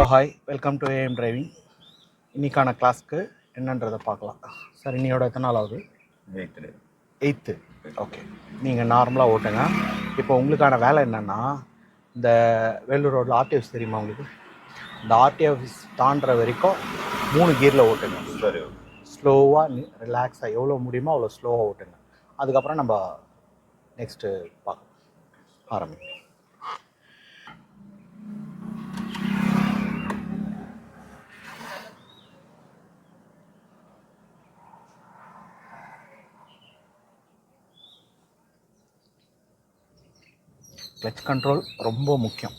Hello hi welcome to AM driving இன்னைக்கான கிளாஸ்க்கு என்னன்றதை பார்க்கலாம். சார் இன்னையோட எத்தனை நாள் ஆகுது? எயித்து எயித்து ஓகே நீங்கள் நார்மலாக ஓட்டுங்க. இப்போ உங்களுக்கான வேலை என்னென்னா இந்த வேலூர் ரோட்டில் ஆர்டி ஆஃபீஸ் தெரியுமா உங்களுக்கு? இந்த ஆர்டி ஆஃபீஸ் தாண்டுற வரைக்கும் மூணு கியரில் ஓட்டுங்க. சரி ஸ்லோவாக ரிலாக்ஸாக எவ்வளோ முடியுமோ அவ்வளோ ஸ்லோவாக ஓட்டுங்க. அதுக்கப்புறம் நம்ம நெக்ஸ்ட்டு பார்க்கலாம். ஆரம்பி டச் கண்ட்ரோல் ரொம்ப முக்கியம்.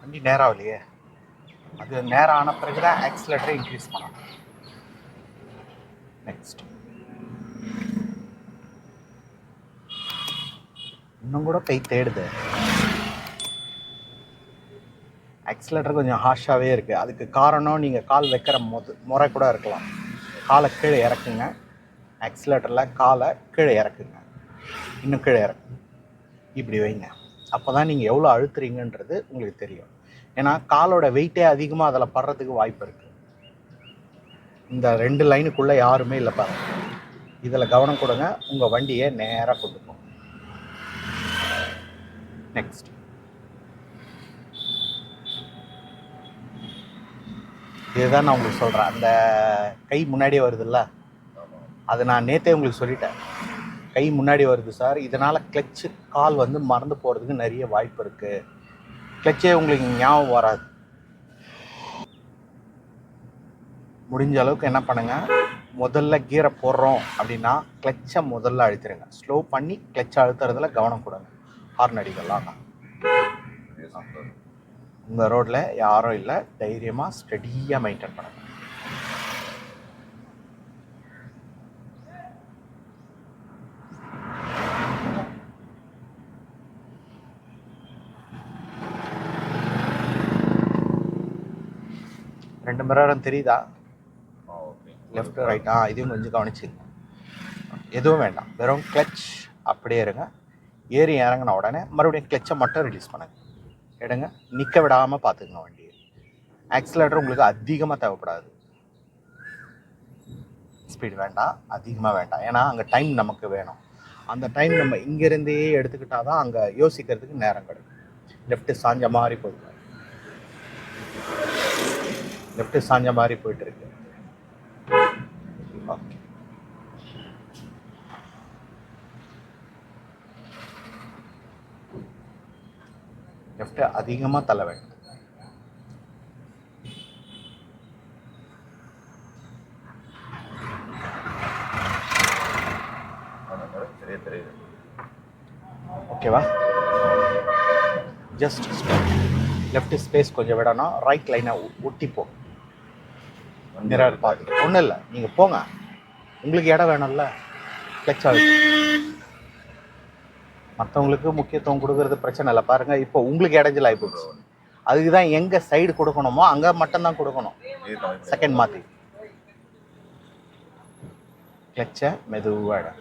வண்டி நேரம் ஆகலையே அது நேரம் ஆன பிறகு தான் ஆக்சிலேட்டரை இன்க்ரீஸ் பண்ணணும். நெக்ஸ்ட் இன்னும் கூட கை தேடுது. ஆக்சிலேட்டர் கொஞ்சம் ஹார்ஷாகவே இருக்குது அதுக்கு காரணம் நீங்கள் கால் வைக்கிற முத முறை கூட இருக்கலாம். காலை கீழே இறக்குங்க. ஆக்சிலேட்டரில் காலை கீழே இறக்குங்க. இன்னும் கீழே இறக்குங்க இப்படி வைங்க. அப்போ தான் நீங்கள் எவ்வளோ அழுத்துறீங்கன்றது உங்களுக்கு தெரியும். ஏன்னா காலோட வெயிட்டே அதிகமாக அதில் படுறதுக்கு வாய்ப்பு இருக்குது இந்த ரெண்டு லைனுக்குள்ளே யாருமே இல்லை பாருங்க. இதில் கவனம் கொடுங்க. உங்கள் வண்டியை நேராக கொண்டு போங்க நெக்ஸ்ட் இதுதான் நான் உங்களுக்கு சொல்கிறேன் அந்த கை முன்னாடியே வருதுல்ல? அது நான் நேற்றே உங்களுக்கு சொல்லிட்டேன். கை முன்னாடி வருது சார். இதனால் கிளச்சு கால் வந்து மறந்து போகிறதுக்கு நிறைய வாய்ப்பு இருக்குது கிளச்சே உங்களுக்கு ஞாபகம் வராது. முடிஞ்ச அளவுக்கு என்ன பண்ணுங்கள் முதல்ல கீரை போடுறோம் அப்படின்னா கிளச்சை முதல்ல அழுத்திடுங்க ஸ்லோ பண்ணி கிளச்சை அழுத்துறதுல கவனம் கொடுங்க. ஹார்ன் அடிக்கலாம். உங்கள் ரோட்டில் யாரும் இல்லை. தைரியமாக ஸ்டடியாக மெயின்டைன் பண்ணுங்க. ரெண்டு மிரரும் தெரியுதா? லெஃப்ட் ரைட் ஆ இதையும் கொஞ்சம் கவனிச்சுங்க எதுவும் வேண்டாம். வெறும் கிளச் அப்படியே இருங்க. ஏறி இறங்கின உடனே மறுபடியும் கிளச்சை மட்டும் ரிலீஸ் பண்ணுங்க. எடுங்க. நிற்க விடாமல் பார்த்துக்குங்க வண்டியை. ஆக்சிலேட்டர் உங்களுக்கு அதிகமாக தேவைப்படாது. ஸ்பீட் வேண்டாம் அதிகமாக வேண்டாம் ஏன்னா அங்கே டைம் நமக்கு வேணும். அந்த டைம் நம்ம இங்கேருந்தே எடுத்துக்கிட்டால் தான் அங்கே யோசிக்கிறதுக்கு நேரம் கிடைக்கும். லெஃப்ட்டு சாஞ்ச மாதிரி போகுது. லெஃப்ட்டு சாஞ்ச மாதிரி போயிட்டுருக்கு ஓகே லெஃப்ட் அதிகமாக தள்ள வேண்டும். தெரியுது ஓகேவா ஜஸ்ட் லெஃப்ட் ஸ்பேஸ் கொஞ்சம் விடணும். ரைட் லைனை ஒட்டி போ. மிரர் பார்த்து ஒன்றும் இல்லை. நீங்கள் போங்க. உங்களுக்கு இடம் வேணும்ல. கிளச் ஆகுது. மற்றவங்களுக்கு முக்கியத்துவம் கொடுக்கறது பிரச்சனை இல்லை. பாருங்க இப்போ உங்களுக்கு இடைஞ்சல் ஆகிப்போச்சு அதுக்கு தான் எங்கே சைடு கொடுக்கணுமோ அங்கே மட்டும்தான் கொடுக்கணும். இது செகண்ட் மாற்றி கிளச்சை மெதுவாக எடு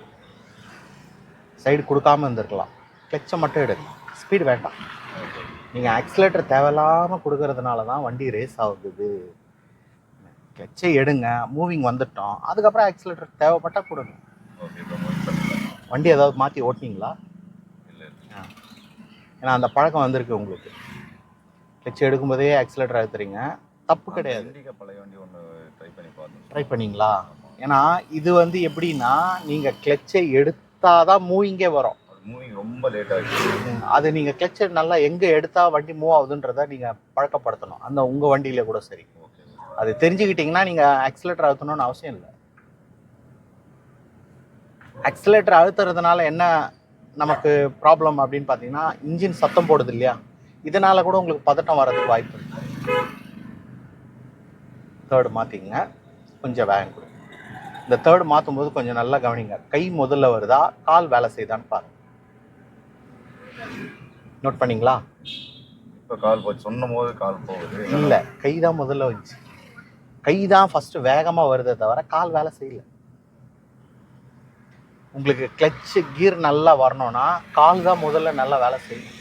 சைடு கொடுக்காம இருந்திருக்கலாம். கிளச்சை மட்டும் எடு ஸ்பீடு வேண்டாம். நீங்கள் ஆக்சிலேட்டர் தேவையில்லாமல் கொடுக்கறதுனால தான் வண்டி ரேஸ் ஆகுது. கிளச்சை எடுங்க. மூவிங் வந்துட்டோம். அதுக்கப்புறம் ஆக்சிலேட்டர் தேவைப்பட்டால் கொடுங்க. வண்டி ஏதாவது மாற்றி ஓட்டினீங்களா? ஏன்னா அந்த பழக்கம் வந்திருக்கு உங்களுக்கு. கிளச் எடுக்கும்போதே ஆக்சிலேட்டர் அழுத்துறீங்க தப்பு கிடையாது. பழைய வண்டி ஒன்று ட்ரை பண்ணி பார்த்தோம். ட்ரை பண்ணீங்களா? ஏன்னா இது வந்து எப்படின்னா நீங்கள் கிளச்சை எடுத்தாதான் மூவிங்கே வரும். மூவிங் ரொம்ப லேட் ஆகிடுச்சு அது நீங்கள் கிளச்சை நல்லா எங்கே எடுத்தா வண்டி மூவ் ஆகுதுன்றதை நீங்கள் பழக்கப்படுத்தணும். அந்த உங்கள் வண்டியில கூட சரி. அது தெரிஞ்சுக்கிட்டிங்கன்னா நீங்கள் ஆக்சிலேட்டர் அழுத்தணும்னு அவசியம் இல்லை. ஆக்சிலேட்டர் அழுத்துறதுனால என்ன நமக்கு ப்ராப்ளம் அப்படின்னு பார்த்தீங்கன்னா இன்ஜின் சத்தம் போடுது இல்லையா? இதனால கூட உங்களுக்கு பதட்டம் வர்றதுக்கு வாய்ப்பு இருக்கு. தேர்டு மாற்றிங்க கொஞ்சம் வேகம் கொடுங்க. இந்த தேர்டு மாற்றும் போது கொஞ்சம் நல்லா கவனிங்க. கை முதல்ல வருதா கால் வேலை செய்யுதான்னு பாருங்க. நோட் பண்ணீங்களா? இப்போ கால் போச்சு. சொன்னும் போது கால் போகுது. இல்லை கை தான் முதல்ல வந்துச்சு. கை தான் ஃபஸ்ட்டு வேகமாக வருதே தவிர கால் வேலை செய்யல. உங்களுக்கு கிளச்சு கீர் நல்லா வரணும்னா கால் தான் முதல்ல நல்லா வேலை செய்யும்.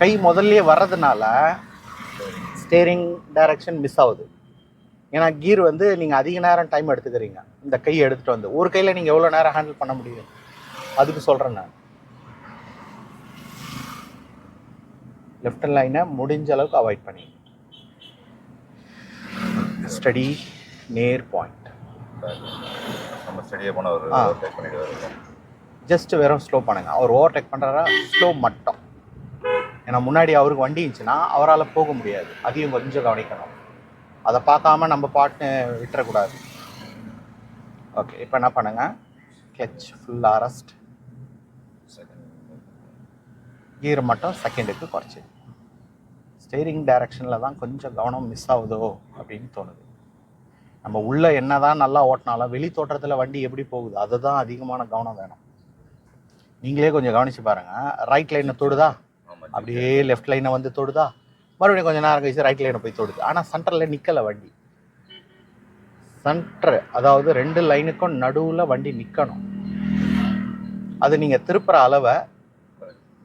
கை முதல்லயே வர்றதுனால ஸ்டேரிங் டைரக்ஷன் மிஸ் ஆகுது. ஏன்னா கீர் வந்து நீங்கள் அதிக நேரம் டைம் எடுத்துக்கிறீங்க. இந்த கையை எடுத்துகிட்டு வந்து ஒரு கையில் நீங்கள் எவ்வளோ நேரம் ஹேண்டில் பண்ண முடியும்? அதுக்கு சொல்கிறேன் நான். லெஃப்ட் லைனை முடிஞ்ச அளவுக்கு அவாய்ட் பண்ணி. ஸ்டடி நேர் பாயிண்ட் ஜஸ்ட் வெறும் ஸ்லோ பண்ணுங்க. அவர் ஓவர்டேக் பண்ணுறாரா ஸ்லோ மட்டும். ஏன்னா முன்னாடி அவருக்கு வண்டி இருந்துச்சுன்னா அவரால் போக முடியாது. அதையும் கொஞ்சம் கவனிக்கணும். அதை பார்க்காம நம்ம பாட்டு விட்டுறக்கூடாது. ஓகே இப்போ என்ன பண்ணுங்க? கிளச் ஃபுல் அரெஸ்ட் கீர் மட்டும் செகண்டுக்கு குறைச்சி. ஸ்டேரிங் டைரக்ஷனில் தான் கொஞ்சம் கவனம் மிஸ் ஆகுதோ அப்படின்னு தோணுது. நம்ம உள்ள என்னதான் நல்லா ஓட்டினாலும் வெளி தோற்றத்தில் வண்டி எப்படி போகுது? அதுதான் அதிகமான கவனம் வேணும். நீங்களே கொஞ்சம் கவனிச்சு பாருங்க. ரைட் லைனை தொடுதா? அப்படியே லெஃப்ட் லைனை வந்து தொடுதா? மறுபடியும் கொஞ்சம் நேரம் கழிச்சு ரைட் லைனை போய் தொடுது. ஆனால் சென்டரில் நிற்கலை வண்டி. சென்டர் அதாவது ரெண்டு லைனுக்கும் நடுவில் வண்டி நிற்கணும் அது நீங்கள் திருப்புற அளவை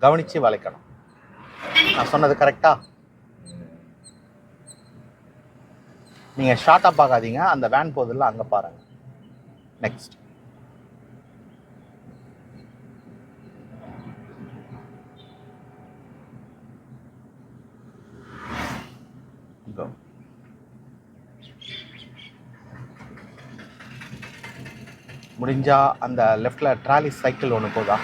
கவனித்து வளைக்கணும். நான் சொன்னது கரெக்டா நீங்கள் ஷார்ட்டாக பார்க்காதீங்க அந்த வேன் போதில் அங்கே பாருங்க. Next Go. முடிஞ்சா அந்த லெஃப்ட்ல ட்ராலி சைக்கிள் ஒன்று போதா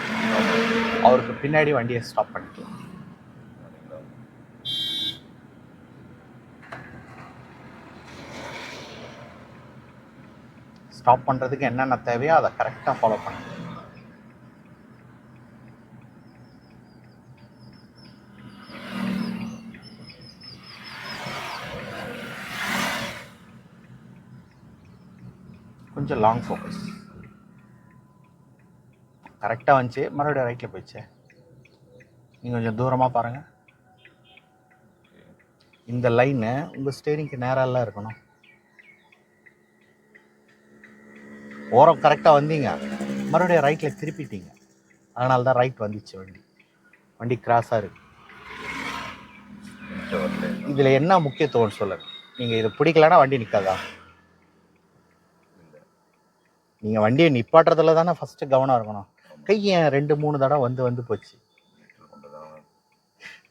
அவருக்கு பின்னாடி வண்டியை ஸ்டாப் பண்ணிக்கலாம் ஸ்டாப் பண்ணுறதுக்கு என்னென்ன தேவையோ அதை கரெக்டாக ஃபாலோ பண்ணுங்க கொஞ்சம் லாங் ஃபோக்கஸ் கரெக்டாக வந்துச்சு. மறுபடியும் ரைட்டில் போயிடுச்சு. நீங்கள் கொஞ்சம் தூரமாக பாருங்கள் இந்த லைனு உங்கள் ஸ்டேரிங்க்கு நேரெல்லாம் இருக்கணும். ஓரம் கரெக்டாக வந்தீங்க. மறுபடியும் ரைட்டில் திருப்பிட்டீங்க. அதனால தான் ரைட் வந்துச்சு வண்டி. வண்டி கிராஸாக இருக்கு. இதில் என்ன முக்கியத்துவம் சொல்லுங்க. நீங்கள் இதை பிடிக்கலன்னா வண்டி நிற்காதா நீங்கள் வண்டியை நிப்பாட்டுறதுல தானே ஃபஸ்ட்டு கவனம் இருக்கணும். கை ரெண்டு மூணு தடவை வந்து வந்து போச்சு?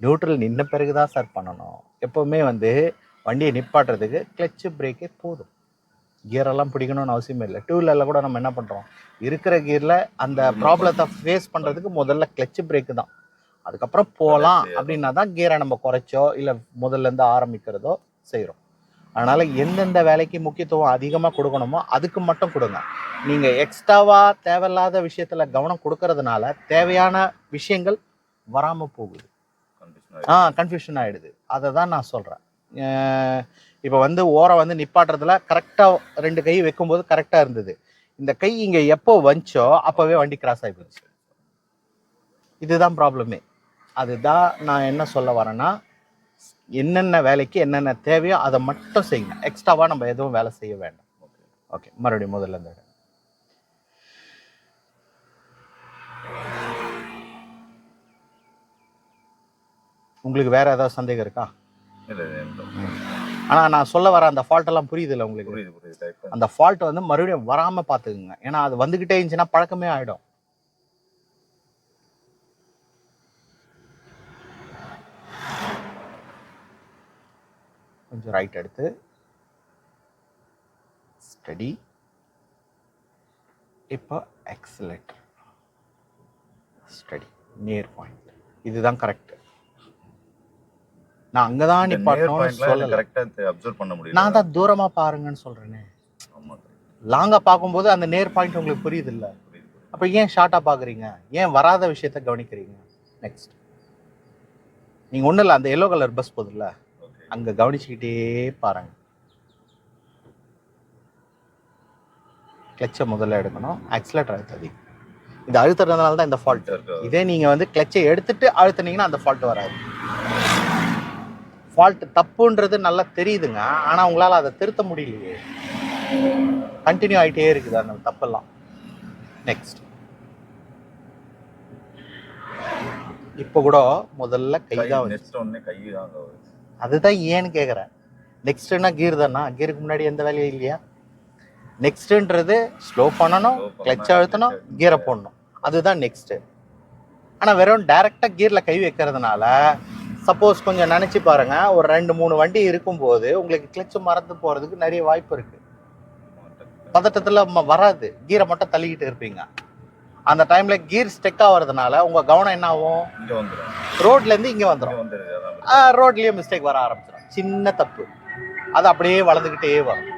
நியூட்ரல் நின்ன பிறகு தான் சார் பண்ணணும். எப்போவுமே வந்து வண்டியை நிப்பாட்டுறதுக்கு கிளச்சு பிரேக்கே போதும். கியரெல்லாம் பிடிக்கணும்னு அவசியமே இல்லை. டூ வீலரில் கூட நம்ம என்ன பண்ணுறோம் இருக்கிற கியரில் அந்த ப்ராப்ளத்தை ஃபேஸ் பண்ணுறதுக்கு முதல்ல கிளச்சு பிரேக்கு தான். அதுக்கப்புறம் போகலாம் அப்படின்னா தான் கியரை நம்ம குறைச்சோ இல்லை முதல்ல இருந்து ஆரம்பிக்கிறதோ செய்கிறோம் அதனால் எந்தெந்த வேலைக்கு முக்கியத்துவம் அதிகமாக கொடுக்கணுமோ அதுக்கு மட்டும் கொடுங்க. நீங்கள் எக்ஸ்ட்ராவாக தேவையில்லாத விஷயத்தில் கவனம் கொடுக்கறதுனால தேவையான விஷயங்கள் வராமல் போகுது. ஆ கன்ஃபியூஷன் ஆகிடுது அதை தான் நான் சொல்கிறேன் இப்போ வந்து ஓரம் வந்து நிப்பாட்டுறதுல கரெக்டாக ரெண்டு கை வைக்கும்போது கரெக்டாக இருந்தது. இந்த கை இங்கே எப்போ வந்துச்சோ அப்போவே வண்டி கிராஸ் ஆகி போச்சு. இதுதான் ப்ராப்ளமே அதுதான் நான் என்ன சொல்ல வரேன்னா என்னென்ன வேலைக்கு என்னென்ன தேவையோ அதை மட்டும் செய்யுங்க. எக்ஸ்ட்ராவாக நம்ம எதுவும் வேலை செய்ய வேண்டாம். ஓகே மறுபடியும் முதல்ல இருந்து உங்களுக்கு வேறு ஏதாவது சந்தேகம் இருக்கா? ஆனால் நான் சொல்ல வர அந்த ஃபால்ட் எல்லாம் புரியுது இல்லை உங்களுக்கு? புரியுது புரியுது அந்த ஃபால்ட் வந்து மறுபடியும் வராமல் பார்த்துக்குங்க. ஏன்னா அது வந்துக்கிட்டே இருந்துச்சுன்னா பழக்கமே ஆகிடும் கொஞ்சம் ரைட் எடுத்து ஸ்டடி இப்போ எக்ஸலேட்டர் ஸ்டடி நியர் பாயிண்ட் இதுதான் கரெக்ட் நான் அங்கே தான் நிப்பாட்டணும்னு சொல்லலை. கரெக்டாக அப்சர்வ் பண்ண முடியல. நான் தான் தூரமாக பாருங்கன்னு சொல்கிறேனே ஆமாம் லாங்காக பார்க்கும்போது அந்த நேர் பாயிண்ட் உங்களுக்கு புரியுது இல்லை. அப்போ ஏன் ஷார்ட்டாக பார்க்குறீங்க? ஏன் வராத விஷயத்த கவனிக்கிறீங்க? நெக்ஸ்ட் நீங்கள் ஒன்றும் இல்லை அந்த எல்லோ கலர் பஸ் போகுதுல்ல அங்கே கவனிச்சுக்கிட்டே பாருங்க. கிளச்சை முதல்ல எடுக்கணும். ஆக்சிலேட்டர் அழுத்ததி இது அழுத்துறதுனால தான் இந்த ஃபால்ட் இருக்கு. இதே நீங்கள் வந்து கிளச்சை எடுத்துட்டு அழுத்துனீங்கன்னா அந்த ஃபால்ட் வராது. ஃபால்ட் தப்புன்றது நல்லா தெரியுதுங்க. ஆனால் உங்களால் அதை திருத்த முடியலையே. கண்டினியூ ஆகிட்டே இருக்குது அந்த தப்பெல்லாம். நெக்ஸ்ட் இப்போ கூட முதல்ல கை தான் நெக்ஸ்ட் ஒன்னே கை வருது. அதுதான் ஏன்னு கேட்குறேன் நெக்ஸ்ட்னா கீர் தானா? கீருக்கு முன்னாடி எந்த வேலையும் இல்லையா? நெக்ஸ்ட்ன்றது ஸ்லோ பண்ணணும் கிளச் அழுத்தணும் கீரை. போடணும். அதுதான் நெக்ஸ்ட்டு ஆனால் வெறும் டைரெக்டாக கீரில் கை வைக்கிறதுனால சப்போஸ் கொஞ்சம் நினச்சி பாருங்க. ஒரு ரெண்டு மூணு வண்டி இருக்கும்போது உங்களுக்கு கிளச்சு மறந்து போகிறதுக்கு நிறைய வாய்ப்பு இருக்குது பதட்டத்தில் வராது. கீரை மட்டும் தள்ளிக்கிட்டு இருப்பீங்க. அந்த டைமில் கீர் ஸ்டெக் ஆகிறதுனால உங்கள் கவனம் என்ன ஆகும்? இங்க வந்துடும் ரோட்லேருந்து இங்கே வந்துடும் ரோட்லயே மிஸ்டேக் வர ஆரம்பிச்சிடும் சின்ன தப்பு. அது அப்படியே வளர்ந்துக்கிட்டே வரும்.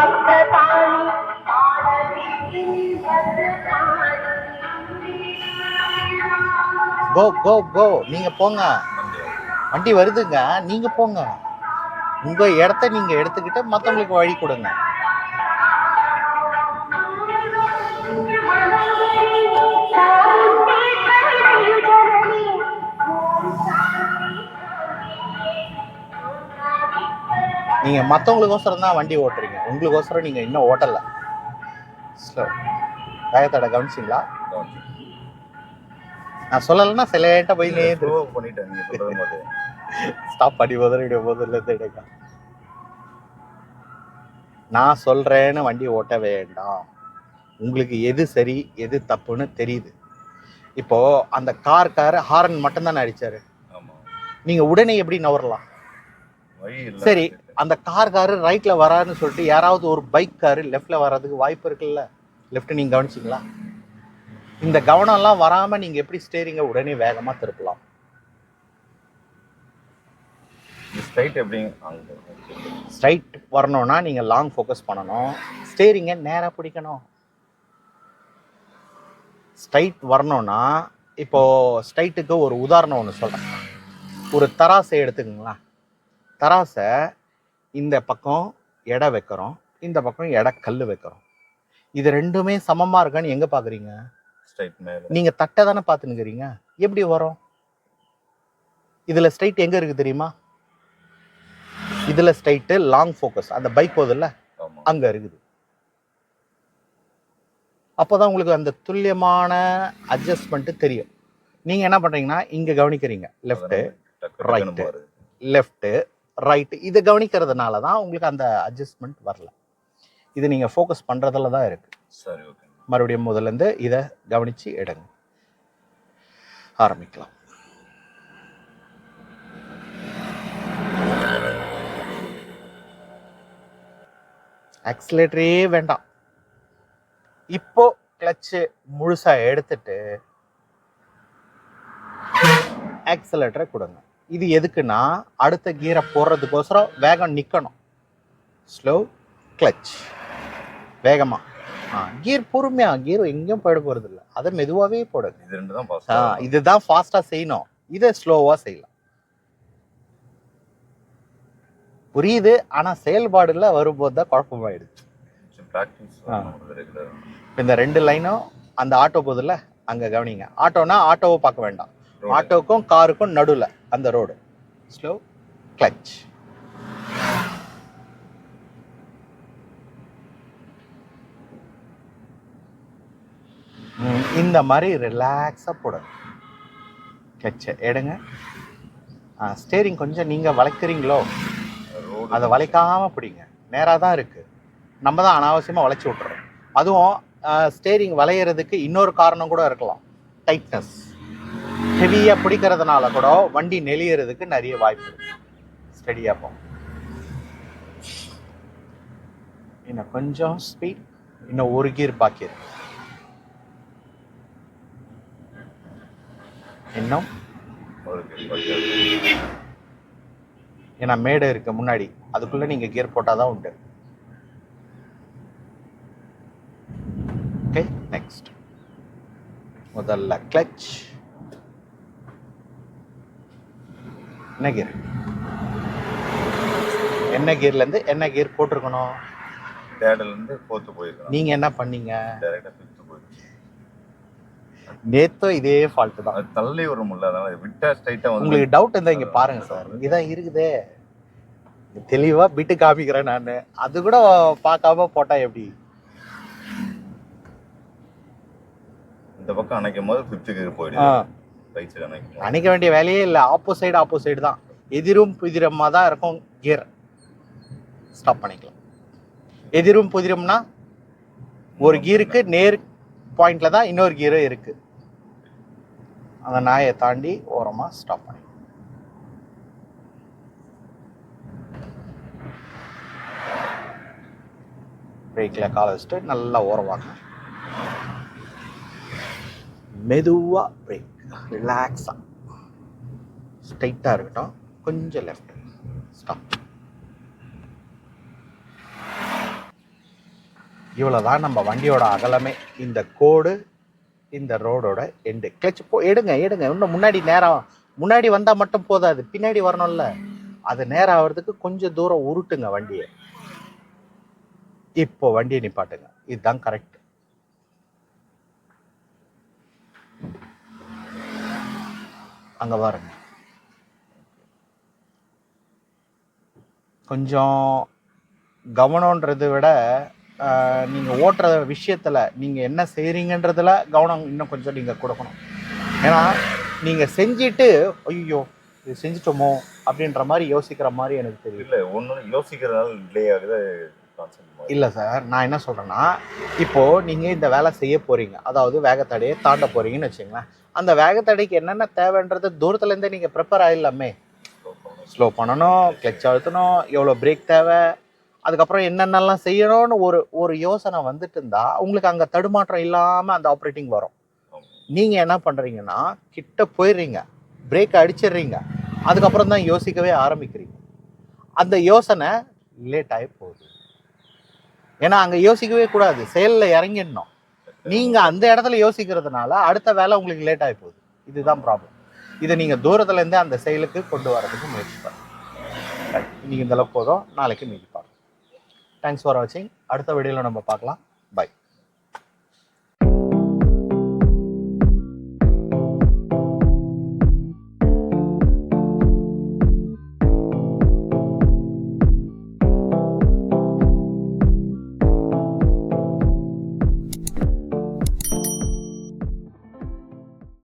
அக்கதானி கோ கோ கோ. நீங்கள் போங்க. வண்டி வருதுங்க. நீங்கள் போங்க. உங்கள் இடத்த நீங்கள் எடுத்துக்கிட்டு மற்றவங்களுக்கு வழி கொடுங்க. நீங்கள் மற்றவங்களுக்கோசரம் தான் வண்டி ஓட்டுறீங்க. உங்களுக்கோசரம் நீங்கள் இன்னும் ஓட்டலை. ஸ்லோ வேகத்தோட கவனிச்சிங்களா? கவனிச்சு. நான் சொல்லலைன்னா சிலையிட்ட போய் நேர்ந்து slow பண்ணிட்டேன் நீங்க சொல்றது போது ஸ்டாப் பண்ணி முதலிட முதல்ல இருந்து நான் சொல்றேன்னு வண்டி ஓட்ட வேண்டாம். உங்களுக்கு எது சரி எது தப்புன்னு தெரியுது. இப்போ அந்த கார் கார் ஹாரன் மட்டும்தானே அடிச்சாரு. நீங்க உடனே எப்படி நவரலாம்? சரி அந்த கார் காரு ரைட்ல வராருன்னு சொல்லிட்டு யாராவது ஒரு பைக் காரு லெஃப்ட்ல வர்றதுக்கு வாய்ப்பு இருக்குல்ல? லெஃப்ட் நீங்க கவனிச்சிங்களா? இந்த கவனம்லாம் வராம நீங்க எப்படி ஸ்டேரிங்க உடனே வேகமா திருப்பலாம்? ஸ்ட்ரைட் எப்படி ஸ்ட்ரைட் வரணும்னா நீங்கள் லாங் ஃபோக்கஸ் பண்ணணும். ஸ்டேரிங்கை நேராக பிடிக்கணும். ஸ்ட்ரைட் வரணும்னா இப்போ ஸ்ட்ரைட்டுக்கு ஒரு உதாரணம் ஒன்று சொல்கிறேன் ஒரு தராசை எடுத்துக்கங்களேன். தராசை இந்த பக்கம் எடை வைக்கிறோம் இந்த பக்கம் எடை கல் வைக்கிறோம். இது ரெண்டுமே சமமாக இருக்கான்னு எங்கே பார்க்குறீங்க ஸ்ட்ரைட் மேல. நீங்கள் தட்டை தானே பார்த்துனுக்கிறீங்க எப்படி வரும்? இதில் ஸ்ட்ரைட் எங்கே இருக்குது தெரியுமா? இதில் ஸ்ட்ரைட்டு லாங் ஃபோக்கஸ் அந்த பைக் போகுதுல்ல? ஆமா. அங்கே இருக்குது. அப்போ தான் உங்களுக்கு அந்த துல்லியமான அட்ஜஸ்ட்மெண்ட்டு தெரியும். நீங்கள் என்ன பண்ணுறீங்கன்னா இங்கே கவனிக்கிறீங்க. டக்குன்னு போறது. லெஃப்ட்டு ரைட்டு இதை கவனிக்கிறதுனால தான் உங்களுக்கு அந்த அட்ஜஸ்ட்மெண்ட் வரல. இது நீங்கள் ஃபோக்கஸ் பண்ணுறதுல தான் இருக்குது சரி ஓகே மறுபடியும் முதல்லேருந்து இதை கவனித்து எடுங்க. ஆரம்பிக்கலாம். ஆக்சிலேட்டரே வேண்டாம். இப்போ கிளச்சு முழுசாக எடுத்துட்டு ஆக்சிலேட்டரை கொடுங்க. இது எதுக்குன்னா அடுத்த கீரை போடுறதுக்கோசரம் வேகம் நிற்கணும் ஸ்லோ கிளச் வேகமாக கீர் பொறுமையா கீர் எங்கேயும் போயிட போறது இல்ல அதை மெதுவாவே போடுங்க. இது ரெண்டு தான் ஆ, இதுதான் ஃபாஸ்டா செய்யணும். இதை ஸ்லோவா செய்யலாம். புரியுது? ஆனா செயல்பாடுல வரும்போது தான் குழப்பமாயிடுது பிராக்டிஸ் ஆ. ரெகுலர் இப்ப இந்த ரெண்டு லைனும் அந்த ஆட்டோ போகுதுல்ல அங்க கவனிங்க. ஆட்டோனா ஆட்டோவை பார்க்க வேண்டாம். ஆட்டோக்கும் காருக்கும் நடுவுல அந்த ரோடு ஸ்லோ கிளச் இந்த மாதிரி ரிலாக்ஸாக போடுங்க கிளச்சை எடுங்க. ஸ்டேரிங் கொஞ்சம் நீங்கள் வளைக்கிறீங்களோ? அதை வளைக்காமல் பிடிங்க. நேராக தான் இருக்குது நம்ம தான் அனாவசியமாக வளைச்சி விட்றோம் அதுவும் ஸ்டேரிங் வளையிறதுக்கு இன்னொரு காரணம் கூட இருக்கலாம். டைட்னஸ் ஹெவியாக பிடிக்கிறதுனால கூட வண்டி நெளியறதுக்கு நிறைய வாய்ப்பு இருக்குது ஸ்டடியாக போகும் இன்னும் கொஞ்சம் ஸ்பீட் இன்னும் ஒரு கீர் பாக்கி இன்னும் ஏன்னா மேடு இருக்கு முன்னாடி அதுக்குள்ள நீங்க கியர் போட்டாதான் உண்டு. ஓகே நெக்ஸ்ட் முதல்ல கிளச் என்ன கியர் என்ன கியர்ல இருந்து என்ன கியர் போட்டிருக்கணும்? தேர்ட்ல இருந்து ஃபோர்த்து போயிருக்கணும். நீங்க என்ன பண்ணீங்க? டேரக்டா ஃபிஃப்த் போயிடுச்சு நேத்தோ இதே ஃபால்ட் தான். தள்ளி வர முடியல அதனால விட்டா ஸ்ட்ரைட்டா வந்து உங்களுக்கு டவுட் இருந்தா இங்க பாருங்க சார் இங்கதான் இருக்குதே. தெளிவா பிட்டு காமிக்கிறேன் நான். அது கூட பார்க்காம போட்டா எப்படி? இந்த பக்கம் அணைக்கும் போது ஃபிஃப்த் கியர் ஆ. போயிடுது. அணைக்க வேண்டிய வேலையே இல்லை. ஆப்போசைடு ஆப்போசைடு தான். எதிரும் புதிரமாக தான் இருக்கும் கியர் ஸ்டாப் பண்ணிக்கலாம். எதிரும் புதிரம்னா ஒரு கீருக்கு நேர் பாயிண்ட்ல தான் இன்னொரு கீரும் இருக்கு. அந்த நாயை தாண்டி ஓரமாக ஸ்டாப் பண்ணி. பிரேக்கில் காலை வச்சுட்டு நல்லா ஓரவாங்க மெதுவாக பிரேக் ரிலாக்ஸாக ஸ்ட்ரைட்டாக இருக்கட்டும். கொஞ்சம் லெஃப்ட் ஸ்டாப் இவ்வளோதான் நம்ம வண்டியோட அகலமே. இந்த கோடு இந்த ரோடோட எண்டு கிளச் போ எடுங்க எடுங்க. இன்னும் முன்னாடி நேரம். முன்னாடி வந்தால் மட்டும் போதாது. பின்னாடி வரணும்ல. அது நேரம் ஆகிறதுக்கு கொஞ்சம் தூரம் உருட்டுங்க வண்டியை. இப்போ வண்டியை நிப்பாட்டுங்க. இதுதான் கரெக்ட் அங்கே பாருங்க. கொஞ்சம் கவனன்றதை விட ஆஹ், நீங்க ஓட்டுற விஷயத்துல நீங்க என்ன செய்றீங்கன்றதுல கவனம் இன்னும் கொஞ்சம் நீங்க கொடுக்கணும். ஏன்னா நீங்க செஞ்சிட்டு ஐயோ இது செஞ்சிட்டோமோ அப்படின்ற மாதிரி யோசிக்கிற மாதிரி எனக்கு தெரியல இல்ல ஒண்ணு யோசிக்கிறதுனால டிலே ஆகுது கான்சென்ட் இல்லை சார் நான் என்ன சொல்கிறேன்னா இப்போது நீங்கள் இந்த வேலை செய்ய போகிறீங்க அதாவது வேகத்தடையை தாண்ட போகிறீங்கன்னு வச்சுங்களேன் அந்த வேகத்தடைக்கு என்னென்ன தேவைன்றது தூரத்துலேருந்தே நீங்கள் ப்ரிப்பேர் ஆகிடலாமே ஸ்லோ பண்ணணும் கிளச் அழுத்தணும் எவ்வளோ பிரேக் தேவை அதுக்கப்புறம் என்னென்னலாம் செய்யணும்னு ஒரு ஒரு யோசனை வந்துட்டு இருந்தா உங்களுக்கு அங்கே தடுமாற்றம் இல்லாமல் அந்த ஆப்ரேட்டிங் வரும். நீங்கள் என்ன பண்ணுறீங்கன்னா கிட்ட போயிடுறீங்க. பிரேக் அடிச்சிடுறீங்க. அதுக்கப்புறம் தான் யோசிக்கவே ஆரம்பிக்கிறீங்க. அந்த யோசனை லேட் ஆகி போகுது. ஏன்னா அங்கே யோசிக்கவே கூடாது. செயலில் இறங்கிடணும். நீங்கள் அந்த இடத்துல யோசிக்கிறதுனால அடுத்த வேலை உங்களுக்கு லேட் ஆகி போகுது. இதுதான் ப்ராப்ளம் இதை நீங்கள் தூரத்துலேருந்தே அந்த செயலுக்கு கொண்டு வரதுக்கு முயற்சி பண்ணுங்க. இன்னைக்கு இந்த அளவுக்கு போதும். நாளைக்கு மீதி தேங்க்ஸ் ஃபார் வாட்சிங் அடுத்த வீடியோவில் நம்ம பார்க்கலாம். பை